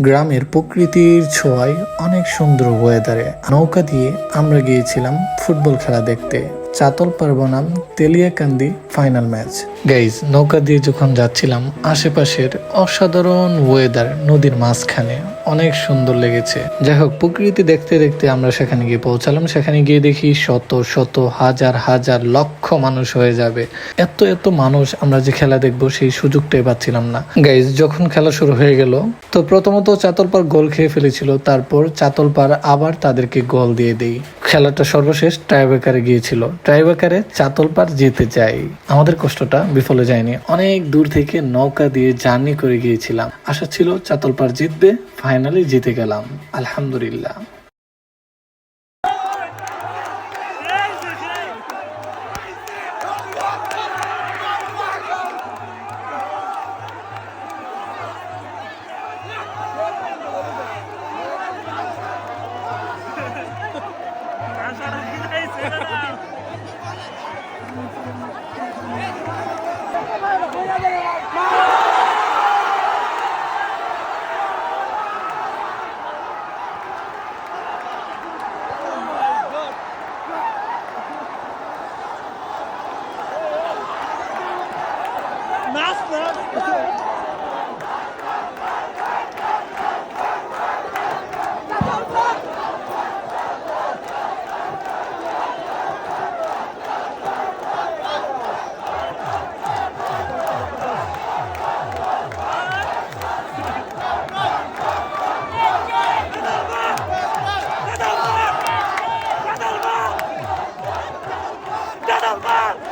গ্রামের প্রকৃতির ছোঁয়ায় অনেক সুন্দর ওয়েদারে নৌকা দিয়ে আমরা গিয়েছিলাম ফুটবল খেলা দেখতে। চাতল বনাম তেলিয়াকান্দি ফাইনাল ম্যাচ গাইজ নৌকা দিয়ে যখন যাচ্ছিলাম, আশেপাশের অসাধারণ ওয়েদার নদীর মাঝখানে অনেক সুন্দর লেগেছে। যাই হোক, প্রকৃতি দেখতে দেখতে আমরা সেখানে গিয়ে পৌঁছালাম। সেখানে গিয়ে দেখি শত শত, হাজার হাজার লক্ষ মানুষ হয়ে যাবে। এত এত মানুষ আমরা যে খেলা দেখব, সেই সুযোগটাই পাচ্ছিলাম না। গাইজ যখন খেলা শুরু হয়ে গেল, তো প্রথমত চাতলপাড় গোল খেয়ে ফেলেছিল। তারপর চাতলপাড় আবার তাদেরকে গোল দিয়ে দেই। খেলাটা সর্বশেষ ট্রাইবেকারে গিয়েছিল। ট্রাইবেকারে চাতলপাড় জিতে যায় আমাদের কষ্টটা বিফলে যায়নি। অনেক দূর থেকে নৌকা দিয়ে জার্নি করে গিয়েছিলাম। আশা ছিল চাতলপাড় জিতবে, ফাইনালি জিতে গেলাম। আলহামদুলিল্লাহ। Ha ha ha! Master! Né? 上班。